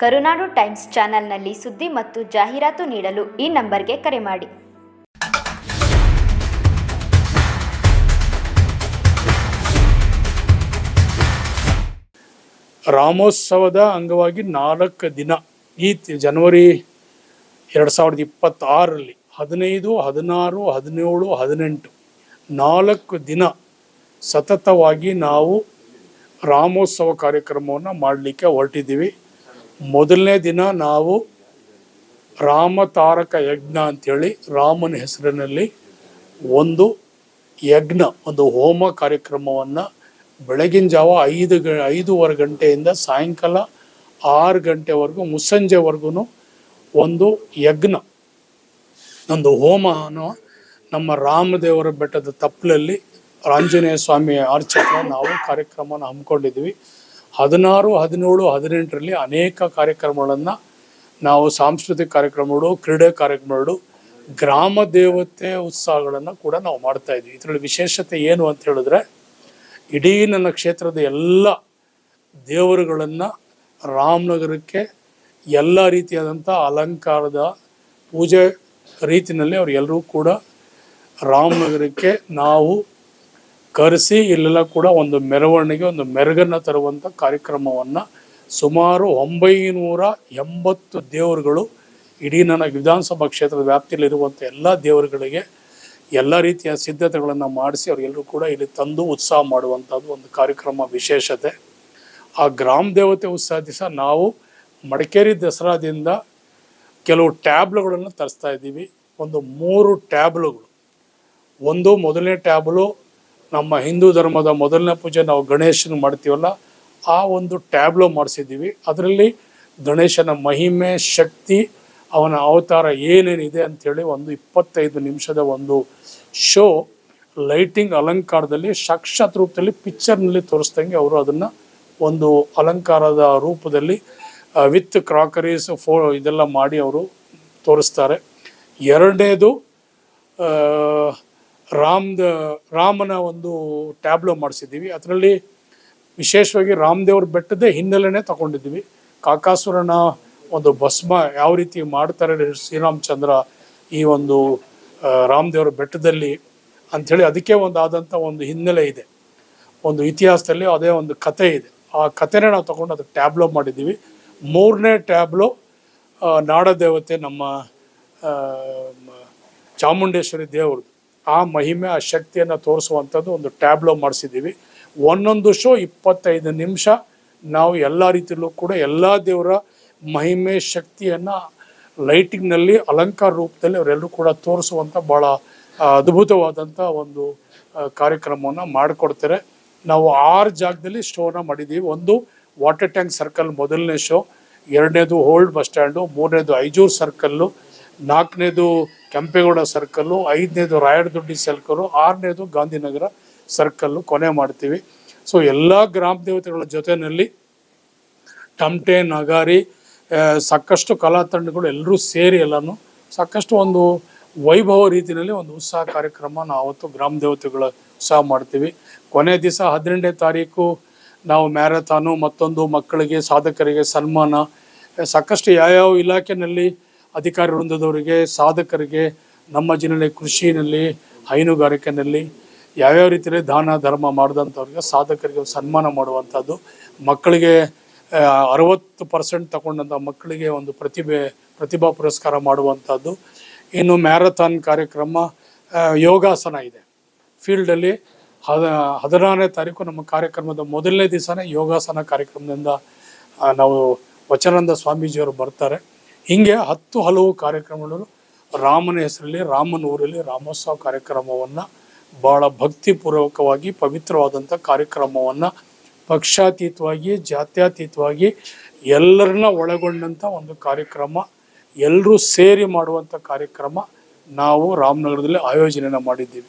ಕರುನಾಡು times ಚಾನೆಲ್ನಲ್ಲಿ ಸುದ್ದಿ ಮತ್ತು ಜಾಹೀರಾತು ನೀಡಲು ಈ ನಂಬರ್ಗೆ ಕರೆ ಮಾಡಿ. ರಾಮೋತ್ಸವದ ಅಂಗವಾಗಿ ನಾಲ್ಕು ದಿನ ಈ ಜನವರಿ ಎರಡು ಸಾವಿರದ ಇಪ್ಪತ್ತಾರರಲ್ಲಿ ಹದಿನೈದು, ಹದಿನಾರು, ಹದಿನೇಳು, ಹದಿನೆಂಟು ನಾಲ್ಕು ದಿನ ಸತತವಾಗಿ ನಾವು ರಾಮೋತ್ಸವ ಕಾರ್ಯಕ್ರಮವನ್ನು ಮಾಡಲಿಕ್ಕೆ ಹೊರಟಿದ್ದೀವಿ. ಮೊದಲನೇ ದಿನ ನಾವು ರಾಮ ತಾರಕ ಯಜ್ಞ ಅಂಥೇಳಿ ರಾಮನ ಹೆಸರಿನಲ್ಲಿ ಒಂದು ಯಜ್ಞ, ಒಂದು ಹೋಮ ಕಾರ್ಯಕ್ರಮವನ್ನು ಬೆಳಗಿನ ಜಾವ ಐದು ಗ, ಐದೂವರೆ ಗಂಟೆಯಿಂದ ಸಾಯಂಕಾಲ ಆರು ಗಂಟೆವರೆಗೂ, ಮುಸ್ಸಂಜೆವರೆಗೂ ಒಂದು ಯಜ್ಞ. ಒಂದು ಹೋಮ ಅನ್ನೋ ನಮ್ಮ ರಾಮದೇವರ ಬೆಟ್ಟದ ತಪ್ಪಲಲ್ಲಿ ಆಂಜನೇಯ ಸ್ವಾಮಿ ಅರ್ಚಕ ನಾವು ಕಾರ್ಯಕ್ರಮನ ಹಮ್ಮಿಕೊಂಡಿದ್ವಿ ಹದಿನಾರು, ಹದಿನೇಳು, ಹದಿನೆಂಟರಲ್ಲಿ ಅನೇಕ ಕಾರ್ಯಕ್ರಮಗಳನ್ನು ನಾವು ಸಾಂಸ್ಕೃತಿಕ ಕಾರ್ಯಕ್ರಮಗಳು, ಕ್ರೀಡೆ ಕಾರ್ಯಕ್ರಮಗಳು, ಗ್ರಾಮ ದೇವತೆ ಉತ್ಸವಗಳನ್ನು ಕೂಡ ನಾವು ಮಾಡ್ತಾ ಇದ್ವಿ. ಇದರಲ್ಲಿ ವಿಶೇಷತೆ ಏನು ಅಂತ ಹೇಳಿದ್ರೆ, ಇಡೀ ನನ್ನ ಕ್ಷೇತ್ರದ ಎಲ್ಲ ದೇವರುಗಳನ್ನು ರಾಮನಗರಕ್ಕೆ ಎಲ್ಲ ರೀತಿಯಾದಂಥ ಅಲಂಕಾರದ ಪೂಜೆ ರೀತಿಯಲ್ಲಿ ಅವರೆಲ್ಲರೂ ಕೂಡ ರಾಮನಗರಕ್ಕೆ ನಾವು ಕರೆಸಿ ಇಲ್ಲೆಲ್ಲ ಕೂಡ ಒಂದು ಮೆರವಣಿಗೆ, ಒಂದು ಮೆರಗನ್ನು ತರುವಂಥ ಕಾರ್ಯಕ್ರಮವನ್ನು ಸುಮಾರು ಒಂಬೈನೂರ ಎಂಬತ್ತು ದೇವರುಗಳು ಇಡೀ ನನ್ನ ವಿಧಾನಸಭಾ ಕ್ಷೇತ್ರದ ವ್ಯಾಪ್ತಿಯಲ್ಲಿರುವಂಥ ಎಲ್ಲ ದೇವರುಗಳಿಗೆ ಎಲ್ಲ ರೀತಿಯ ಸಿದ್ಧತೆಗಳನ್ನು ಮಾಡಿಸಿ ಅವರೆಲ್ಲರೂ ಕೂಡ ಇಲ್ಲಿ ತಂದು ಉತ್ಸಾಹ ಮಾಡುವಂಥದ್ದು ಒಂದು ಕಾರ್ಯಕ್ರಮ ವಿಶೇಷತೆ. ಆ ಗ್ರಾಮ ದೇವತೆ ಉತ್ಸಾಹ ದಿವಸ ನಾವು ಮಡಿಕೇರಿ ದಸರಾದಿಂದ ಕೆಲವು ಟ್ಯಾಬ್ಲುಗಳನ್ನು ತರಿಸ್ತಾ ಇದ್ದೀವಿ. ಒಂದು ಮೂರು ಟ್ಯಾಬ್ಲುಗಳು. ಒಂದು ಮೊದಲನೇ ಟ್ಯಾಬ್ಲು ನಮ್ಮ ಹಿಂದೂ ಧರ್ಮದ ಮೊದಲನೇ ಪೂಜೆ ನಾವು ಗಣೇಶನ ಮಾಡ್ತೀವಲ್ಲ, ಆ ಒಂದು ಟ್ಯಾಬ್ಲೋ ಮಾಡಿಸಿದ್ದೀವಿ. ಅದರಲ್ಲಿ ಗಣೇಶನ ಮಹಿಮೆ, ಶಕ್ತಿ, ಅವನ ಅವತಾರ ಏನೇನಿದೆ ಅಂಥೇಳಿ ಒಂದು ಇಪ್ಪತ್ತೈದು ನಿಮಿಷದ ಒಂದು ಶೋ ಲೈಟಿಂಗ್ ಅಲಂಕಾರದಲ್ಲಿ ಸಾಕ್ಷಾತ್ ರೂಪದಲ್ಲಿ ಪಿಕ್ಚರ್ನಲ್ಲಿ ತೋರಿಸ್ದಂಗೆ ಅವರು ಅದನ್ನು ಒಂದು ಅಲಂಕಾರದ ರೂಪದಲ್ಲಿ ವಿತ್ ಕ್ರಾಕರೀಸ್, ಫೋ, ಇದೆಲ್ಲ ಮಾಡಿ ಅವರು ತೋರಿಸ್ತಾರೆ. ಎರಡನೇದು ರಾಮ್ದ ರಾಮನ ಒಂದು ಟ್ಯಾಬ್ಲೋ ಮಾಡಿಸಿದ್ದೀವಿ. ಅದರಲ್ಲಿ ವಿಶೇಷವಾಗಿ ರಾಮದೇವ್ರ ಬೆಟ್ಟದ ಹಿನ್ನೆಲೆನೇ ತಗೊಂಡಿದ್ದೀವಿ. ಕಾಕಾಸುರನ ಒಂದು ಭಸ್ಮ ಯಾವ ರೀತಿ ಮಾಡ್ತಾರೆ ಶ್ರೀರಾಮಚಂದ್ರ ಈ ಒಂದು ರಾಮದೇವ್ರ ಬೆಟ್ಟದಲ್ಲಿ ಅಂಥೇಳಿ ಅದಕ್ಕೆ ಒಂದು ಆದಂಥ ಒಂದು ಹಿನ್ನೆಲೆ ಇದೆ. ಒಂದು ಇತಿಹಾಸದಲ್ಲಿ ಅದೇ ಒಂದು ಕತೆ ಇದೆ. ಆ ಕಥೆನೇ ನಾವು ತಗೊಂಡು ಅದಕ್ಕೆ ಟ್ಯಾಬ್ಲೋ ಮಾಡಿದ್ದೀವಿ. ಮೂರನೇ ಟ್ಯಾಬ್ಲೋ ನಾಡದೇವತೆ ನಮ್ಮ ಚಾಮುಂಡೇಶ್ವರಿ ದೇವ್ರದ್ದು. ಆ ಮಹಿಮೆ, ಆ ಶಕ್ತಿಯನ್ನು ತೋರಿಸುವಂಥದ್ದು ಒಂದು ಟ್ಯಾಬ್ಲೋ ಮಾಡಿಸಿದ್ದೀವಿ. ಒಂದೊಂದು ಶೋ ಇಪ್ಪತ್ತೈದು ನಿಮಿಷ. ನಾವು ಎಲ್ಲ ರೀತಿಯಲ್ಲೂ ಕೂಡ ಎಲ್ಲ ದೇವರ ಮಹಿಮೆ, ಶಕ್ತಿಯನ್ನು ಲೈಟಿಂಗ್ನಲ್ಲಿ, ಅಲಂಕಾರ ರೂಪದಲ್ಲಿ ಅವರೆಲ್ಲರೂ ಕೂಡ ತೋರಿಸುವಂಥ ಭಾಳ ಅದ್ಭುತವಾದಂಥ ಒಂದು ಕಾರ್ಯಕ್ರಮವನ್ನು ಮಾಡಿಕೊಡ್ತಾರೆ. ನಾವು ಆರು ಜಾಗದಲ್ಲಿ ಶೋನ ಮಾಡಿದ್ದೀವಿ. ಒಂದು ವಾಟರ್ ಟ್ಯಾಂಕ್ ಸರ್ಕಲ್ ಮೊದಲನೇ ಶೋ, ಎರಡನೇದು ಓಲ್ಡ್ ಬಸ್ ಸ್ಟ್ಯಾಂಡು ಮೂರನೇದು ಐಜೂರು ಸರ್ಕಲ್ಲು ನಾಲ್ಕನೇದು ಕೆಂಪೇಗೌಡ ಸರ್ಕಲ್ಲು, ಐದನೇದು ರಾಯರದೊಡ್ಡಿ ಸರ್ಕಲ್ಲು, ಆರನೇದು ಗಾಂಧಿನಗರ ಸರ್ಕಲ್ಲು ಕೊನೆ ಮಾಡ್ತೀವಿ. ಸೊ ಎಲ್ಲ ಗ್ರಾಮ ದೇವತೆಗಳ ಜೊತೆಯಲ್ಲಿ ಟಮಟೆ, ನಗಾರಿ ಸಾಕಷ್ಟು ಕಲಾ ತಂಡಗಳು ಎಲ್ಲರೂ ಸೇರಿ ಎಲ್ಲನೂ ಸಾಕಷ್ಟು ಒಂದು ವೈಭವ ರೀತಿಯಲ್ಲಿ ಒಂದು ಉತ್ಸಾಹ ಕಾರ್ಯಕ್ರಮ ನಾವು ಅವತ್ತು ಗ್ರಾಮ ದೇವತೆಗಳ ಉತ್ಸಾಹ ಮಾಡ್ತೀವಿ. ಕೊನೆ ದಿವಸ ಹದಿನೆಂಟನೇ ತಾರೀಕು ನಾವು ಮ್ಯಾರಥಾನು, ಮತ್ತೊಂದು ಮಕ್ಕಳಿಗೆ, ಸಾಧಕರಿಗೆ ಸನ್ಮಾನ, ಸಾಕಷ್ಟು ಯಾವ್ಯಾವ ಇಲಾಖೆನಲ್ಲಿ ಅಧಿಕಾರಿ ವೃಂದದವರಿಗೆ, ಸಾಧಕರಿಗೆ, ನಮ್ಮ ಜಿಲ್ಲೆ ಕೃಷಿನಲ್ಲಿ ಹೈನುಗಾರಿಕೆನಲ್ಲಿ ಯಾವ್ಯಾವ ರೀತಿಯಲ್ಲಿ ದಾನ, ಧರ್ಮ ಮಾಡಿದಂಥವ್ರಿಗೆ ಸಾಧಕರಿಗೆ ಸನ್ಮಾನ ಮಾಡುವಂಥದ್ದು. ಮಕ್ಕಳಿಗೆ ಅರವತ್ತು ಪರ್ಸೆಂಟ್ ತಗೊಂಡಂಥ ಮಕ್ಕಳಿಗೆ ಒಂದು ಪ್ರತಿಭೆ, ಪ್ರತಿಭಾ ಪುರಸ್ಕಾರ ಮಾಡುವಂಥದ್ದು. ಇನ್ನು ಮ್ಯಾರಥಾನ್ ಕಾರ್ಯಕ್ರಮ ಯೋಗಾಸನ ಇದೆ. ಫೀಲ್ಡಲ್ಲಿ ಹದ, ಹದಿನಾರನೇ ತಾರೀಕು ನಮ್ಮ ಕಾರ್ಯಕ್ರಮದ ಮೊದಲನೇ ದಿವಸನೇ ಯೋಗಾಸನ ಕಾರ್ಯಕ್ರಮದಿಂದ ನಾವು ವಚನಂದ ಸ್ವಾಮೀಜಿಯವರು ಬರ್ತಾರೆ. ಹೀಗೆ ಹತ್ತು ಹಲವು ಕಾರ್ಯಕ್ರಮಗಳು ರಾಮನ ಹೆಸರಲ್ಲಿ, ರಾಮನ ಊರಲ್ಲಿ ರಾಮೋತ್ಸವ ಕಾರ್ಯಕ್ರಮವನ್ನು ಭಾಳ ಭಕ್ತಿಪೂರ್ವಕವಾಗಿ ಪವಿತ್ರವಾದಂಥ ಕಾರ್ಯಕ್ರಮವನ್ನು ಪಕ್ಷಾತೀತವಾಗಿ, ಜಾತ್ಯತೀತವಾಗಿ ಎಲ್ಲರನ್ನ ಒಳಗೊಂಡಂಥ ಒಂದು ಕಾರ್ಯಕ್ರಮ ಎಲ್ಲರೂ ಸೇರಿ ಮಾಡುವಂಥ ಕಾರ್ಯಕ್ರಮ ನಾವು ರಾಮನಗರದಲ್ಲಿ ಆಯೋಜನೆಯನ್ನು ಮಾಡಿದ್ದೀವಿ.